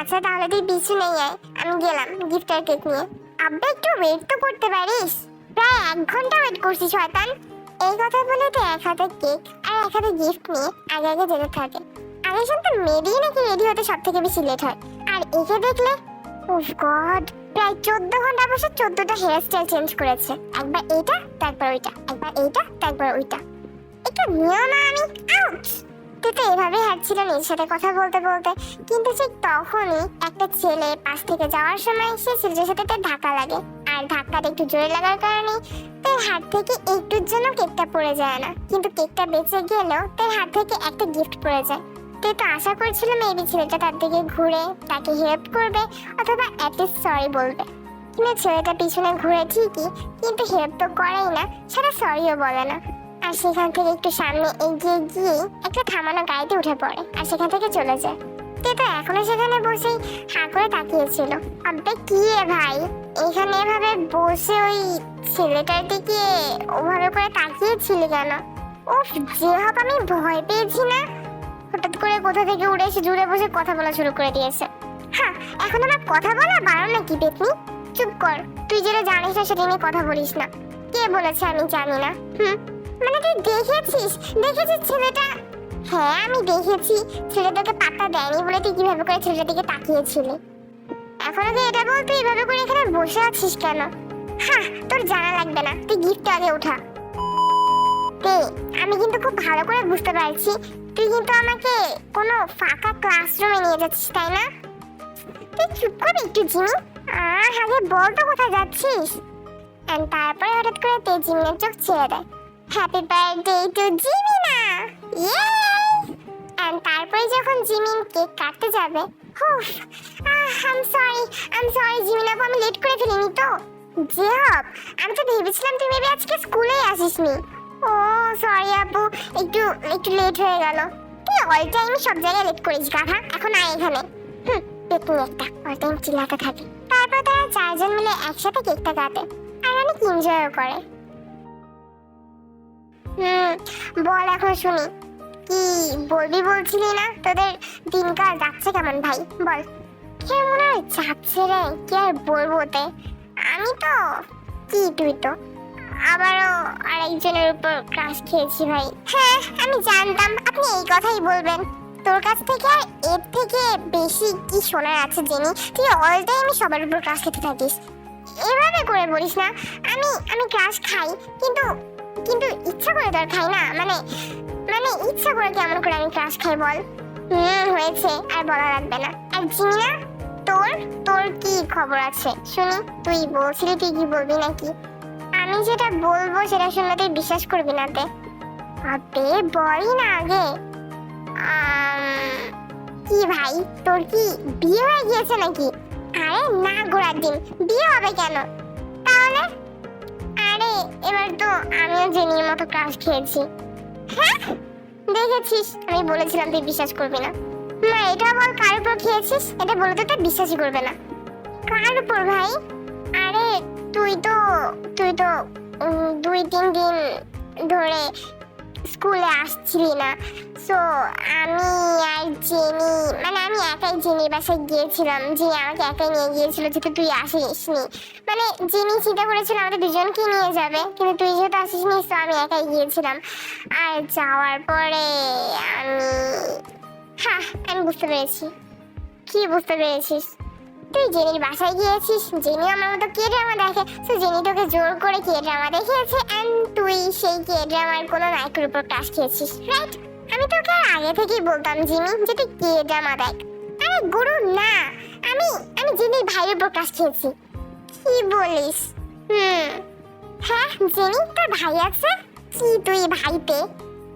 আচ্ছা তাহলে তুই পিছু নেই আমি গেলাম গিফটার কেক নিয়ে। আব্বা, একটু ওয়েট তো করতে পারিস। প্রায় এক ঘণ্টা ওয়েট করছি, শয়তান। এই কথা বলে তো এক হাতে কেক আর এক হাতে গিফট নিয়ে আগে আগে যেতে থাকে। আগে শুনতাম মেয়েদেরই নাকি রেডি হতে সব থেকে বেশি লেট হয়। আর একে দেখলে, উফ গড, প্রায় চোদ্দ ঘণ্টা বসে চোদ্দটা হেয়ার স্টাইল চেঞ্জ করেছে। একবার এইটা তারপর ওইটা। একবার এইটা, তারপর ওইটা। একটু নিও না, আমি। আউট তো এভাবেই হাঁটছিল নিজের সাথে কথা বলতে বলতে। কিন্তু ঠিক তখনই একটা ছেলে পাশ থেকে যাওয়ার সময় সে ছেলেটার সাথে তার ধাক্কা লাগে। আর ধাক্কাটা একটু জোরে লাগার কারণে তার হাত থেকে একটুর জন্য কেকটা পড়ে যায় না। কিন্তু কেকটা বেঁচে গেলেও তার হাত থেকে একটা গিফট পড়ে যায়। তুই তো আশা করছিল মেবি ছেলেটা তার দিকে ঘুরে তাকে হেল্প করবে অথবা অ্যাটলিস্ট সরি বলবে। কিন্তু ছেলেটা পিছনে ঘুরে ঠিকই, কিন্তু হেল্প তো করেই না, সেটা সরিও বলে না। আর সেখান থেকে একটু সামনে এগিয়ে গিয়ে একটা থামানো গাড়িতে উঠে পড়ে আর সেখান থেকে চলে যায়। তে তো এখনও সেখানে বসেই হাঁ করে তাকিয়েছিল। আব্বে, কি এ ভাই? এখানে এভাবে বসে ওই ছেলেটার দিকে ওভাবে করে তাকিয়েছিলি কেন? উফ, যে হোক আমি ভয় পেয়েছি না। হঠাৎ করে কোথা থেকে উড়ে এসে জুড়ে বসে কথা বলা শুরু করে দিয়েছে। হ্যাঁ এখন আমার কথা বলা বারো নাকি পেতনি? চুপ কর, তুই যেটা জানিস না সেটা নিয়ে কথা বলিস না। কে বলেছে আমি জানি না, হুম? মানে তুই দেখেছিস? দেখেছিস ছেলেটা? হ্যাঁ আমি দেখেছি। ছেলেটাকে পাত্তা দেয়নি বলে তুই কীভাবে করে ছেলেটার দিকে তাকিয়েছিলি? এখনও তুই এটা বল তুই এভাবে করে এখানে বসে আছিস কেন? হ্যাঁ তোর জানা লাগবে না। তুই গিফট আগে তে, আমি কিন্তু খুব ভালো করে বুঝতে পারছি। তুই কিন্তু আমাকে কোনো ফাঁকা ক্লাসরুমে নিয়ে যাচ্ছিস, তাই না? তুই চুপ কর একটু জিমি। আহ আগে বল তো কোথায় যাচ্ছিস? তারপরে হঠাৎ করে তে জিমিনের চোখ ছেড়ে দেয়। হ্যাপি বার্থডে টু জিমিনা ইয়ে এন্ড তারপরে যখন জিমিন কেক কাটতে যাবে হুফ I'm sorry I'm sorry Jimin আপু, আমি লেট করে ফেলিনি তো। যে হব আমি তো ভেবেছিলাম তুই মেবি আজকে স্কুলেই আসিসনি। ও সরি আপু, একটু একটু লেট হয়ে গেল। তুই অল টাইম সব জায়গায় লেট করিস, গাধা। এখন আয় এখানে। হুম পেতনি একটা অল টাইম চিল্লাতে থাকে। তারপর তারা চারজন মিলে একসাথে কেকটা কাটে। আর অনেক এনজয়ও করে। বল এখন শুনি। কি বলবি বলছিলি না? তোদের দিনকাল যাচ্ছে কেমন ভাই? বল। কেমন আর যাচ্ছে রে? কি আর বলব তে আমি তো কি তুই তো? আবারও আরেকজনের উপর ক্রাশ খেয়েছি ভাই। হ্যাঁ আমি জানতাম। আপনি এই কথাই বলবেন। তোর কাছ থেকে আর এর থেকে বেশি কি শোনার আছে জেনি? তুই অল টাইম সবার উপর ক্রাশ খেতে থাকিস। এভাবে করে বলিস না। আমি আমি ক্রাশ খাই, কিন্তু কিন্তু ইচ্ছা করে তো আর খাই না মানে মানে ইচ্ছা করে কেমন করে আমি ক্রাশ খাই বল? হুম, হয়েছে, আর বলা লাগবে না। আর চিনি না তোর তোর কি খবর আছে? শুনি, তুই বলছিলি তুই কি বলবি নাকি? আমি যেটা বলব সেটা শুনলে তুই বিশ্বাস করবি না তে আবে, বলই না আগে। কি ভাই, তোর কি বিয়ে হয়ে গিয়েছে নাকি? আরে না গোড়ার দিন, বিয়ে হবে কেন? তাহলে আরে এবার তো আমিও জেনির মতো ক্রাশ খেয়েছি। হ্যাঁ? দেখেছিস, আমি বলেছিলাম তুই বিশ্বাস করবি না। না এটা বল কার উপর খেয়েছিস? এটা বলে তো তুই বিশ্বাসই করবে না। কার উপর, ভাই? আরে, তুই তো তুই তো দুই, তিন দিন ধরে স্কুলে আসছিলি না। সো আমি আর জেনি মানে আমি একাই জেনির বাসায় গিয়েছিলাম। যে আমাকে একাই নিয়ে গিয়েছিল যেহেতু তুই আসিস নি মানে জেনি চিন্তা করেছিল আমাদের দুজনকে নিয়ে যাবে, কিন্তু তুই যেহেতু আসিস নি তো আমি একাই গিয়েছিলাম। আর যাওয়ার পরে আমি হ্যাঁ আমি বুঝতে পেরেছি। কি বুঝতে পেরেছিস? তুই জেনির বাসায় গিয়েছিস? জেনি আমার মতো কে ড্রামা দেখে? তো জেনি তোকে জোর করে কে ড্রামা দেখিয়েছে এন্ড তুই সেই কে ড্রামার কোনো নায়কের উপর ক্রাশ খেয়েছিস রাইট আমি তোকে আগে থেকেই বলতাম জিমি যে তুই কে ড্রামা দেখ। আরে গুরু, না। আমি আমি জেনির ভাইয়ের উপর ক্রাশ খেয়েছি। কি বলিস? হুম। হ্যাঁ জেনি, তোর ভাই আছে? কি তুই ভাইতে?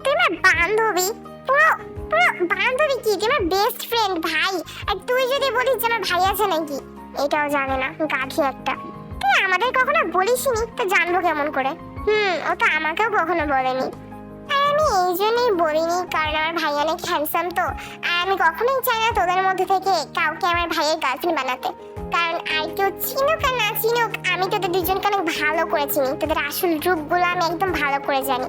তুই আমার বান্ধবী। পুরো পুরো বান্ধবী কি? আমার বেস্ট ফ্রেন্ড ভাই। আর তুই যদি বলিস যে আমার ভাই আছে নাকি? এটাও জানে না, গাধি একটা। তুই আমাদের কখনো বলিসনি? তো জানব কেমন করে। হুম, ও তো আমাকেও কখনো বলেনি। আর আমি এই জন্যই বলিনি, কারণ আমার ভাই অনেক হ্যান্ডসাম তো। আর আমি কখনোই চাই না তোদের মধ্যে থেকে কাউকে আমার ভাইয়ের গার্লফ্রেন্ড বানাতে। কারণ আর কেউ চিনুক আমি তোদের দুজনকে অনেক ভালো করে চিনি তোদের আসল রূপগুলো আমি একদম ভালো করে জানি।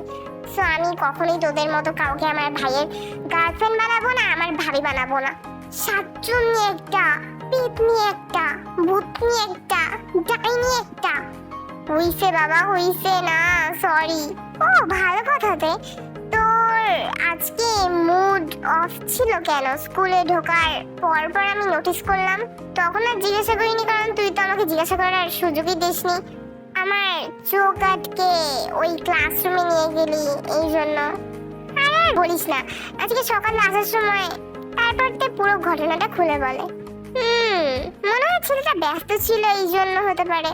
সো আমি কখনোই তোদের মতো কাউকে আমার ভাইয়ের গার্লফ্রেন্ড বানাবো না, আমার ভাবি বানাবো না। সাতচুন্নি একটা, পেতনি একটা ভূতনি একটা, ডাইনি একটা। হইছে বাবা, হইছে না সরি ও, ভালো কথাতে তোর আজকে মুড অফ ছিল কেন? স্কুলে ঢোকার পর পর আমি নোটিস করলাম, তখন আর জিজ্ঞাসা করিনি, কারণ তুই তো আমাকে জিজ্ঞাসা করার সুযোগই দিসনি। আমার চোখ আটকে ওই ক্লাসরুমে নিয়ে গেলি, এই জন্য। আরে আর বলিস না, আজকে সকালে আসার সময় তারপর তে পুরো ঘটনাটা খুলে বলে। হুম, মনে হয় ছেলেটা ব্যস্ত ছিল, এই জন্য হতে পারে।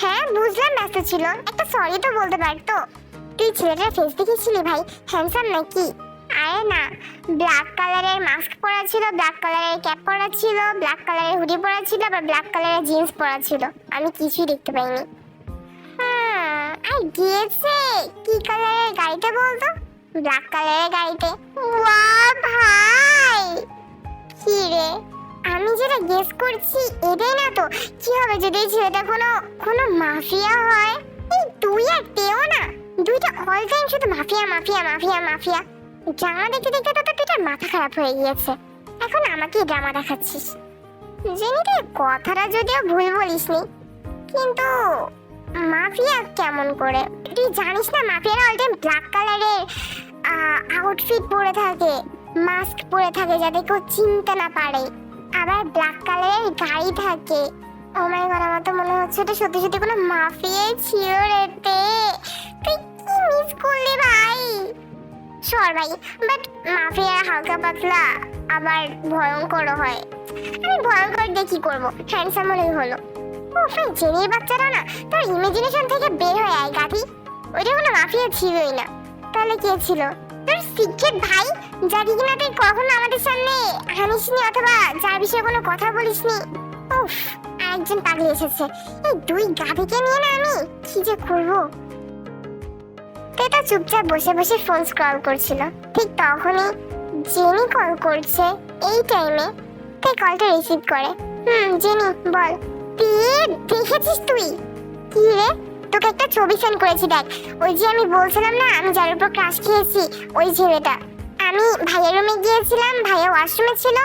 হ্যাঁ বুঝলাম ব্যস্ত ছিল। একটা সরি তো বলতে পারতো। তুই ছেলেটার ফেস দেখেছিলি ভাই? হ্যান্ডসাম নাকি? আরে না। ব্ল্যাক কালারের মাস্ক পরা ছিল ব্ল্যাক কালারের ক্যাপ পরা ছিল ব্ল্যাক কালারের হুডি পরা ছিল আবার ব্ল্যাক কালারের জিন্স পরা ছিল আমি কিছুই দেখতে পাইনি। হ্যাঁ আর গিয়েছে। কি কালারের গাড়িতে বলতো? ব্ল্যাক কালারের গাড়িতে। ওয়া ভাই! কি রে? আমি যেটা গেস করছি, এটাই না তো। কি হবে যদি ছেলেটা কোনো কোনো মাফিয়া হয়? এই তুই আর তেও না। দুইটা অল টাইম শুধু mafia mafia mafia mafia. Drama দেখতে দেখতে তো তোর মাথা খারাপ হয়ে গিয়েছে। এখন আমাকে ড্রামা দেখাচ্ছিস। জেনি রে কথাটা যদিও ভুল বলিসনি, কিন্তু মাফিয়া কেমন করে? তুই জানিস না মাফিয়ারা অল টাইম ব্ল্যাক কালারের আউটফিট পরে থাকে মাস্ক পরে থাকে যাতে কেউ চিনতে না পারে। আবার ব্ল্যাক কালারের গাড়ি থাকে। ও মাই গড আমার তো মনে হচ্ছে এটা সত্যি সত্যি কোনো মাফিয়াই ছিল রে তে তুই কি মিস করলি ভাই সর ভাই বাট মাফিয়া হালকা পাতলা আবার ভয়ঙ্কর হয়। আমি ভয়ঙ্কর দিয়ে কি করব? হ্যান্ডসাম হলেই হলো। ও ভাই জেনির না, তোর ইমাজিনেশন থেকে বের হয়ে আয়, গাধি। ওইটা কোনো মাফিয়া ছিলই না। তাহলে কে ছিল? তোর সিক্রেট ভাই যাকে কিনা তুই কখনো আমাদের সামনে হানিসনি অথবা যার বিষয়ে কোনো কথা বলিসনি। উফ, আরেকজন পাগলি এসেছে। এই দুই গাধিকে নিয়ে না আমি কি যে করব? তেতা চুপচাপ বসে বসে ফোন স্ক্রল করছিল। ঠিক তখনই জেনি কল করছে এই টাইমে তে কলটা রিসিভ করে। হুম, জেনি, বল তুই দেখেছিস তুই? কি রে? তোকে একটা ছবি সেন্ড করেছি দেখ। ওই যে আমি বলছিলাম না, আমি যার উপর ক্রাশ খেয়েছি, ওই ছেলেটা। আমি ভাইয়ার রুমে গিয়েছিলাম, ভাইয়া ওয়াশরুমে ছিল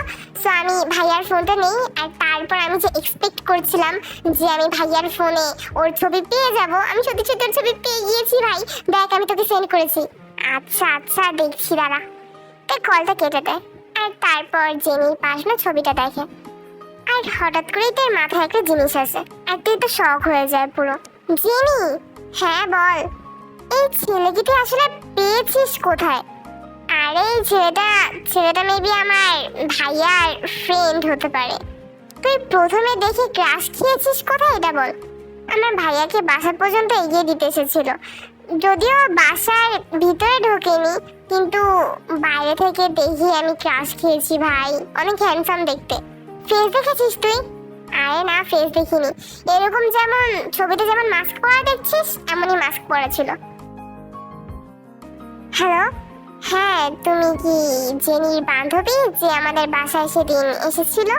সো আমি ভাইয়ার ফোনটা নেই, আর তারপর আমি যে এক্সপেক্ট করছিলাম যে আমি ভাইয়ার ফোনে ওর ছবি পেয়ে যাব, আমি সত্যি সত্যি ওর ছবি পেয়ে গিয়েছি ভাই। দেখ, আমি তোকে সেন্ড করেছি। আচ্ছা আচ্ছা দেখছি, দাঁড়া। তাই কলটা কেটে দেয় আর তারপর জেনির পাশে ছবিটা দেখে। আর হঠাৎ করেই তোর মাথায় একটা জিনিস আসে তুই তো শখ হয়ে যায় পুরো। জেনি হ্যাঁ বল। এই ছেলেকে তুই আসলে পেয়েছিস কোথায়? আরে ছেলেটা ছেলেটা মেবি আমার ভাইয়ার ফ্রেন্ড হতে পারে। তুই প্রথমে দেখে ক্রাশ খেয়েছিস কোথায়, এটা বল। আমার ভাইয়াকে বাসা পর্যন্ত এগিয়ে দিতে এসেছিল। যদিও বাসার ভিতরে ঢোকেনি, কিন্তু বাইরে থেকে দেখি আমি ক্রাশ খেয়েছি ভাই, অনেক হ্যান্ডসাম দেখতে। ফেস দেখেছিস তুই? আরে না ফেস দেখিনি। এরকম যেমন, ছবিতে যেমন মাস্ক পরা দেখছিস, এমনই মাস্ক পরা ছিল। হ্যালো হ্যাঁ তুমি কি জেনির বান্ধবী যে আমাদের বাসায় সেদিন এসেছিল?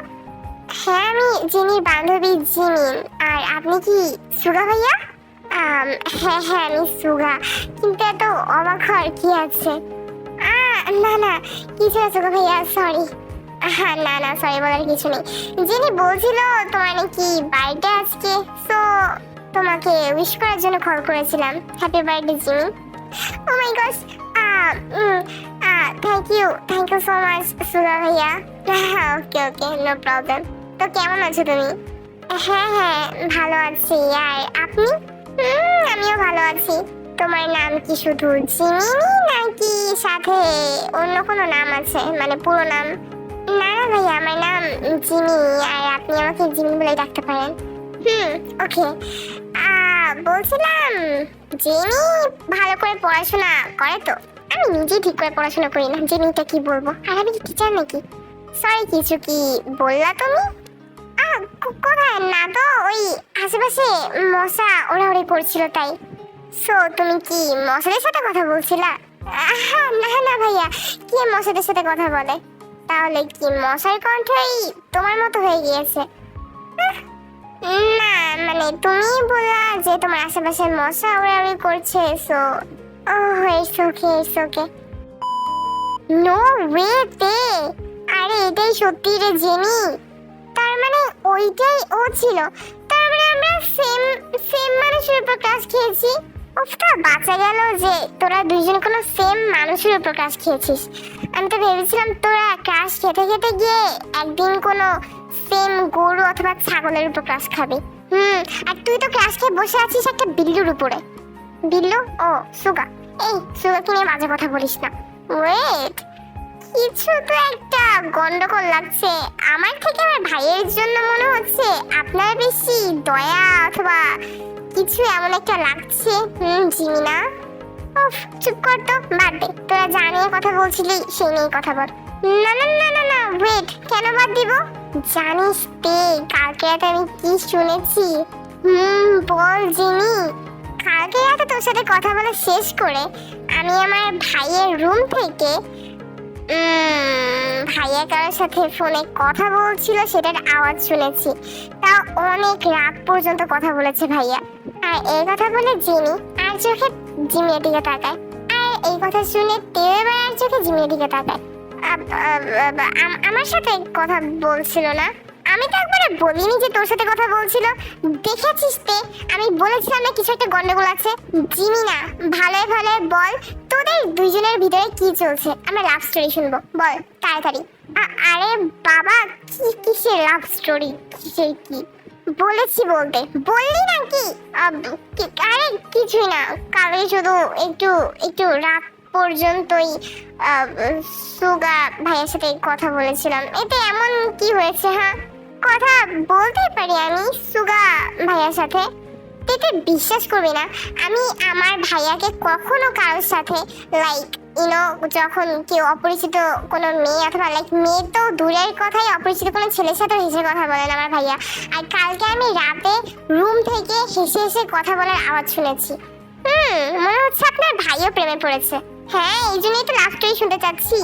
হ্যাঁ আমি জেনির বান্ধবী জিমিন আর আপনি কি সুগা ভাইয়া? হ্যাঁ হ্যাঁ আমি সুগা। কিন্তু এত অবাক হওয়ার কি আছে? না না, কিছু আছে গো ভাইয়া সরি হ্যাঁ না না সরি বলার কিছু নেই। যিনি বলছিল তোমার নাকি বার্থডে আজকে সো তোমাকে উইশ করার জন্য কল করেছিলাম। Happy birthday Jimmy. Oh my gosh thank you thank you so much Suga ভাইয়া ওকে ওকে নো প্রবলেম তো কেমন আছো তুমি? হ্যাঁ হ্যাঁ ভালো আছি। আর আপনি? আমিও ভালো আছি। তোমার নাম কি শুধু জিমিনি নাকি সাথে অন্য কোনো নাম আছে? মানে পুরো নাম? না না ভাইয়া, আমার নাম জিমি আর আপনি আমাকে জিমি বলে ডাকতে পারেন। হুম ওকে বলছিলাম জিমি ভালো করে পড়াশোনা করে তো? আমি নিজেই ঠিক করে পড়াশোনা করি না জিমিটা কি বলব? আর আমি টিচার নাকি? সরি কিছু কি বললা তুমি? কোথায়? না তো, ওই আশেপাশে মশা ওড়াউড়ি করছিল তাই। সো তুমি কি মশাদের সাথে কথা বলছিলা? না না ভাইয়া, কে মশাদের সাথে কথা বলে? তাহলে কি মশার কণ্ঠই তোমার মতো হয়ে গিয়েছে? না মানে তুমি বললা যে তোমার আশেপাশে মশা উড়াউড়ি করছে so oh it's okay it's okay no way তে। আরে, এটাই সত্যি রে জেনি তার মানে ওইটাই ও ছিল। তার মানে আমরা সেম সেম মানুষের উপর ক্রাশ খেয়েছি। উফটা বাঁচা গেল যে, তোরা দুইজন কোনো সেম মানুষের উপর ক্রাশ খেয়েছিস। আমি তো ভেবেছিলাম তোরা ক্রাশ খেতে খেতে গিয়ে একদিন কোনো সেম গরু অথবা ছাগলের উপর ক্রাশ খাবি। হুম, আর তুই তো ক্রাশ খেয়ে বসে আছিস একটা বিল্লুর উপরে। বিল্লু ও সুগা, এই সুগাকে নিয়ে মাঝে কথা বলিস না। ওয়েট কিছু তো একটা গন্ডগোল লাগছে। আমার থেকে আমার ভাইয়ের জন্য মনে হচ্ছে আপনার বেশি দয়া অথবা কিছু এমন একটা লাগছে। হুম জিমিনা উফ, চুপ কর তো, বাদ দে। তোরা যা নিয়ে কথা বলছিলি, সেই নিয়ে কথা বল। না না না না না ওয়েট কেন বাদ দিব? জানিস তে, কালকে রাতে আমি কি শুনেছি? হুম, বল জিমি। কালকে রাতে তোর সাথে কথা বলা শেষ করে আমি আমার ভাইয়ের রুম থেকে ভাইয়া কারোর সাথে ফোনে কথা বলছিল, সেটার আওয়াজ শুনেছি। তা অনেক রাত পর্যন্ত কথা বলেছে ভাইয়া। আর এই কথা বলে জিমি আর চোখে জিমির দিকে তাকায়। আর এই কথা শুনে তেও এবার আর চোখে জিমির দিকে তাকায়। আমার সাথে কথা বলছিল না? আমি তো একবারে বলিনি যে তোর সাথে কথা বলছিল। দেখেছিস তে? আমি বলেছিলাম না কিছু একটা গন্ডগোল আছে। জিমি না ভালোই ভালোই বল, তোদের দুইজনের ভিতরে কি চলছে? আমরা লাভ স্টোরি শুনব। বল, তাড়াতাড়ি। আরে বাবা, কি কিসের লাভ স্টোরি কিসের কি? বলেছি বলতে। বললি নাকি? কি- আরে কিছুই না। কালকে শুধু একটু একটু রাত পর্যন্তই সুগা ভাইয়ের সাথে কথা বলেছিলাম। এতে এমন কি হয়েছে হ্যাঁ? কথা বলতে পারি আমি, সুগা ভাইয়ার সাথে। এতে বিশ্বাস করবি না? আমি আমার ভাইয়াকে কখনো কারোর সাথে লাইক ইউনো যখন কেউ অপরিচিত কোনো মেয়ে অথবা লাইক মেয়ে তো দূরের কথাই, অপরিচিত কোনো ছেলের সাথে হেসে কথা বলেন আমার ভাইয়া। আর কালকে আমি রাতে রুম থেকে হেসে হেসে কথা বলার আওয়াজ শুনেছি। হুম, মনে হচ্ছে আপনার ভাইও প্রেমে পড়েছে। হ্যাঁ এই জন্যই তো লাভ স্টোরি শুনতে চাচ্ছি।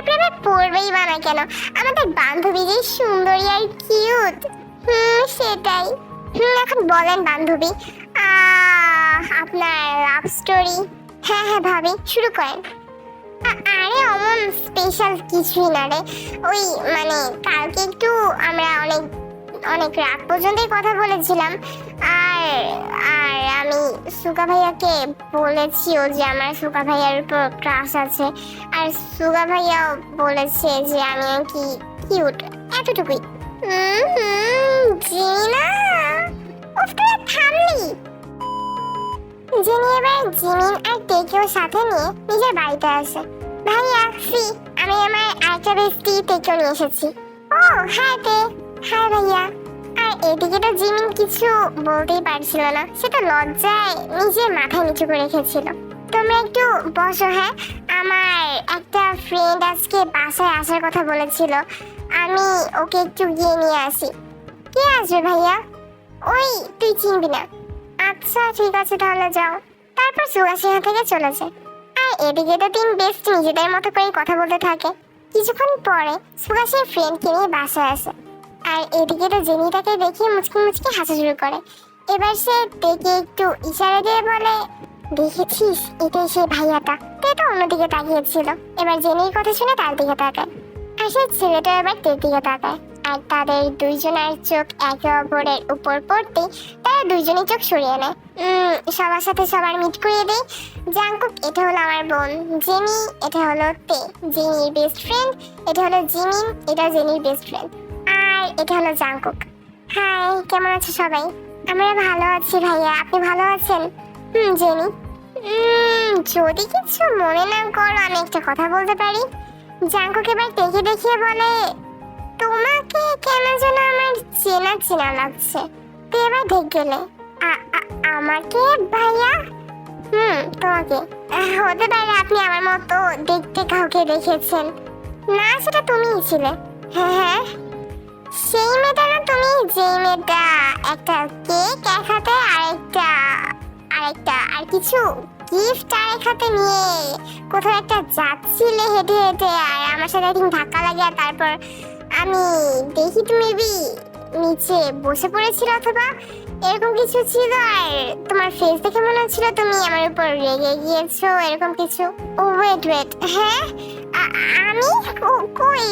আর প্রেমে পড়বেই বা না কেন? আমাদের বান্ধবী যে সুন্দরী আর কিউট হুম, সেটাই। এখন বলেন বান্ধবী। আপনার লাভ স্টোরি হ্যাঁ হ্যাঁ ভাবি, শুরু করেন। আরে, অমন স্পেশাল কিছুই না রে। ওই মানে কালকে একটু আমরা অনেক অনেক রাত পর্যন্তই কথা বলেছিলাম। আর আর আমি সুকা ভাইয়াকে বলেছিও যে আমার সুকা ভাইয়ার উপর ক্রাশ আছে। আর সুগা ভাইয়াও বলেছে যে আমি কি কিউট এতটুকুই। নিজের বাড়িতে আসে। ভাইয়া আমি আমার এসেছি। ও হ্যাঁ তে। ভাইয়া। আর এদিকে তো জিমিন কিছু বলতেই পারছিল না। সে তো লজ্জায় নিজের মাথা নিচু করে রেখেছিল তোমরা একটু বসো হ্যাঁ? আমার একটা ফ্রেন্ড আজকে বাসায় আসার কথা বলেছিল। আমি ওকে একটু গিয়ে নিয়ে আসি। কে আসবে ভাইয়া? ওই তুই চিনবি না। আচ্ছা ঠিক আছে তাহলে যাও। তারপর সুগাসিয়া থেকে চলে যায়। আর এদিকে তো তিন বেস্ট নিজেদের মতো করে কথা বলতে থাকে। কিছুক্ষণ পরে সুগাসের ফ্রেন্ডকে নিয়ে বাসায় আসে। আর এদিকে তো জেনি তাকে দেখে মুচকি মুচকি হাসা শুরু করে। এবার সে দেখে একটু ইশারা দিয়ে বলে, দেখেছিস? এটাই সেই ভাইয়াটা। তে তো অন্যদিকে তাকিয়েছিল। এবার জেনির কথা শুনে তার দিকে তাকায়। আর সেই ছেলেটা এবার তের দিকে তাকায়। আর তাদের দুইজনের চোখ একে অপরের উপর পড়তেই তারা দুইজনই চোখ সরিয়ে নেয়। সবার সাথে সবার মিট করিয়ে দেই। জাংকুক এটা হলো আমার বোন। জেনি, এটা হলো তে। জেনির বেস্ট ফ্রেন্ড এটা হলো জিমিন, এটা জেনির বেস্ট ফ্রেন্ড আর এটা হলো জাংকুক। হাই, কেমন আছো সবাই? আমরা ভালো আছি ভাইয়া, আপনি ভালো আছেন? হুম, জেনি। যদি কিছু মনে না করো, আমি একটা কথা বলতে পারি। জাঙ্কুক এবার দেখে দেখিয়ে বলে, তোমাকে কেন যেন আমার চেনা চেনা লাগছে? তো এবার দেখ গেলে। আমাকে ভাইয়া? হুম, তোমাকে। হতে পারে আপনি আমার মতো দেখতে কাউকে দেখেছেন। না, সেটা তুমিই ছিলে। হ্যাঁ হ্যাঁ। সেই মেয়েটা না তুমি যেই মেয়েটা, একটা কেক এক হাতে আরেকটা আরেকটা আর কিছু গিফট আরেক হাতে নিয়ে কোথাও একটা যাচ্ছিলে হেঁটে হেঁটে, আর আমার সাথে একদিন ধাক্কা লাগে আর তারপর আমি দেখি তুমি বি নিচে বসে পড়েছিল অথবা এরকম কিছু ছিল, আর তোমার ফেস দেখে মনে হচ্ছিল তুমি আমার উপর রেগে গিয়েছো, এরকম কিছু। ও ওয়েট ওয়েট হ্যাঁ আমি? কই?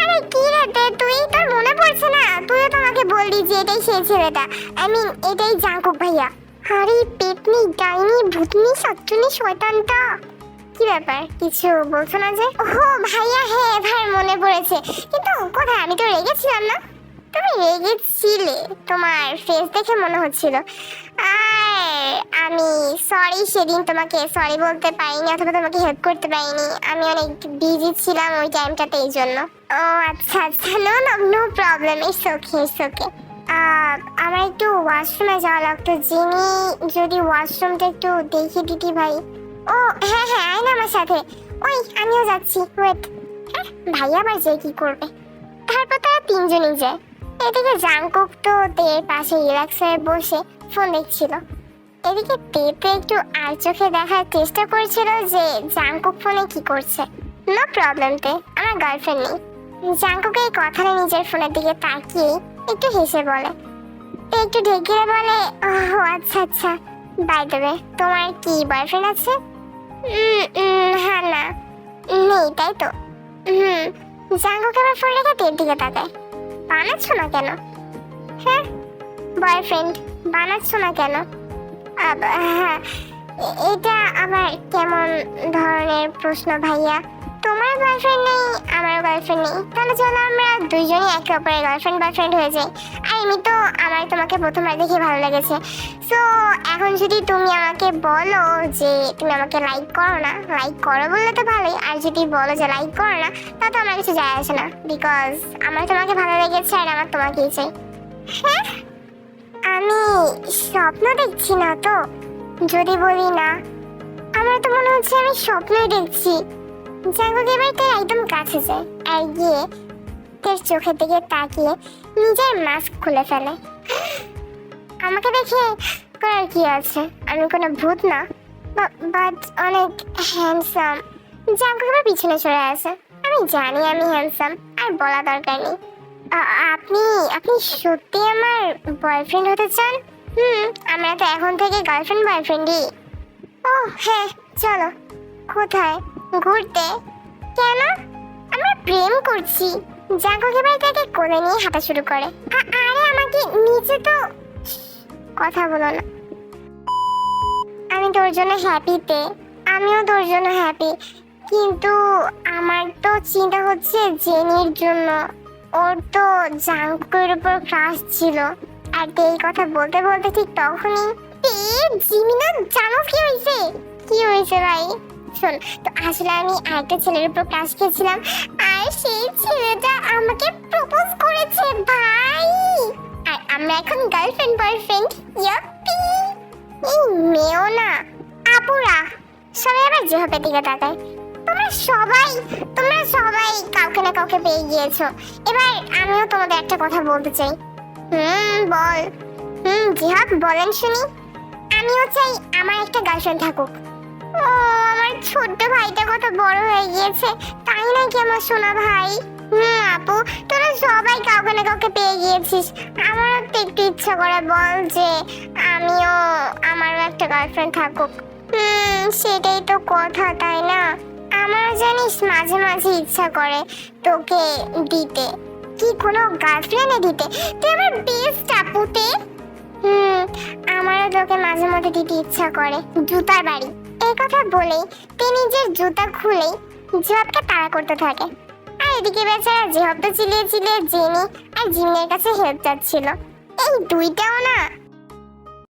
আরে কি রে তুই তোর মনে পড়ছে না? তুইও তো আমাকে বললি যে এটাই সেই ছেলেটা। আই মিন এটাই জাঙ্কুক ভাইয়া। আরে পেটনি ডাইনি, ভূতনি, সচ্চুনি শয়তানটা কি ব্যাপার, কিছু বলছো না যে? ও ভাইয়া হ্যাঁ ভাই, মনে পড়েছে। কিন্তু কোথায়? আমি তো রেগেছিলাম না। তুমি রেগে ছিলে তোমার ফেস দেখে মনে হচ্ছিল। আমি সরি সেদিন তোমাকে সরি বলতে পারিনি অথবা তোমাকে হেল্প করতে পারিনি। আমি অনেক বিজি ছিলাম ওই টাইমটাতে এই জন্য। ও আচ্ছা আচ্ছা no no no problem it's okay it's okay আমার একটু ওয়াশরুমে যাওয়া লাগতো। যিনি যদি ওয়াশরুমটা একটু দেখিয়ে দিতি ভাই। ও হ্যাঁ হ্যাঁ আয় না আমার সাথে। ওই, আমিও যাচ্ছি ওয়েট হ্যাঁ ভাই আবার যে কি করবে? তারপর তারা তিনজনই যায়। এদিকে জাংকুক তো তের পাশে রিল্যাক্স বসে ফোন দেখছিল। এদিকে তো একটু আর চোখে দেখার চেষ্টা করছিল যে জাংকুক ফোনে কি করছে। নো প্রবলেম তে। আমার গার্লফ্রেন্ড নেই। জাংকুক এই কথাটা নিজের ফোনের দিকে তাকিয়ে একটু হেসে বলে। একটু ঢেকে বলে ও আচ্ছা আচ্ছা। বাই দেবে তোমার কি বয়ফ্রেন্ড আছে? হ্যাঁ না। নেই, তাই তো। হুম। জাঙ্গুক আবার ফোন রেখে তের দিকে তাকায়। বানাচ্ছ না কেন? হ্যাঁ বয়ফ্রেন্ড বানাচ্ছ না কেন? হ্যাঁ এটা আবার কেমন ধরনের প্রশ্ন ভাইয়া? তোমার গার্লফ্রেন্ড নেই আমার গার্লফ্রেন্ড নেই। তাহলে চলো আমরা দুইজনই একে অপরের গার্লফ্রেন্ড বয়ফ্রেন্ড হয়ে যাই। আর এমনি তো আমার তোমাকে প্রথমবার দেখে ভালো লেগেছে। সো এখন যদি তুমি আমাকে বলো যে তুমি আমাকে লাইক করো না লাইক করো বললে তো ভালোই। আর যদি বলো যে লাইক করো না তা তো আমার কিছু যায় আসে না। বিকজ আমার তোমাকে ভালো লেগেছে আর আমার তোমাকেই চাই হ্যাঁ? আমি স্বপ্ন দেখছি না তো। যদি বলি না, আমার তো মনে হচ্ছে আমি স্বপ্নই দেখছি। জাঙ্গুক এবার তার একদম কাছে যায়। আর গিয়ে তার চোখের দিকে তাকিয়ে নিজের মাস্ক খুলে ফেলে। আমাকে দেখে করার কি আছে? আমি কোনো ভূত না বাট অনেক হ্যান্ডসাম জাঙ্কুক এবার পিছনে চলে আসে। আমি জানি আমি হ্যান্ডসাম আর বলা দরকার নেই। আপনি আপনি সত্যি আমার বয়ফ্রেন্ড হতে চান? হুম, আমরা তো এখন থেকে গার্লফ্রেন্ড বয়ফ্রেন্ডই ও হ্যাঁ চলো। কোথায়? ঘুরতে? কেন? আমরা প্রেম করছি। জাগক এবার তাকে কোলে নিয়ে হাঁটা শুরু করে। আরে আমাকে নিচে তো কথা বলো না। আমি তোর জন্য হ্যাপিতে আমিও তোর জন্য হ্যাপি কিন্তু আমার তো চিন্তা হচ্ছে জেনির জন্য। ওর তো জাঙ্কুকের উপর ক্রাশ ছিল। আর এই কথা বলতে বলতে ঠিক তখনই জিমিনা, জানো কি হয়েছে? কি হয়েছে ভাই? শোন, তো আসলে আমি আরেকটা ছেলের উপর ক্রাশ খেয়েছিলাম আর সেই ছেলেটা আমাকে প্রপোজ করেছে, ভাই। আর আমরা এখন গার্লফ্রেন্ড বয়ফ্রেন্ড ইয়াপ্পি। এই মেয়েও না, আপুরা। সবাই আবার যেভাবে দিকে তাকায়। তোমরা সবাই তোমরা সবাই কাউকে না কাউকে পেয়ে গিয়েছো। এবার আমিও তোমাদের একটা কথা বলতে চাই। হুম, বল। হুম, জিহাদ, বলেন শুনি। আমিও চাই আমার একটা গার্লফ্রেন্ড থাকুক। ও, আমার ছোট্ট ভাইটা কত বড় হয়ে গিয়েছে। তাই নাকি আমার সোনা ভাই? হুম, আপু, তোরা সবাই কাউকে না কাউকে পেয়ে গিয়েছিস। আমারও তো একটু ইচ্ছা করে বল যে আমিও, আমারও একটা গার্লফ্রেন্ড থাকুক। হুম, সেটাই তো কথা, তাই না? আমারও জানিস মাঝে মাঝে ইচ্ছা করে তোকে দিতে। কি, কোনো গার্লফ্রেন্ডে দিতে? তুই আমার বেস্ট আপুতে। হুম, আমারও তোকে মাঝে মধ্যে দিতে ইচ্ছা করে। জুতার বাড়ি। কথা বলেই তিনি যে জুতা খুলেই জিহাবকে তাড়া করতে থাকে। আর এদিকে বেচারা জিহাব তো চিলিয়ে চিলিয়ে জেনি আর জিমিনের কাছে হেল্প চাচ্ছিল। এই দুইটাও না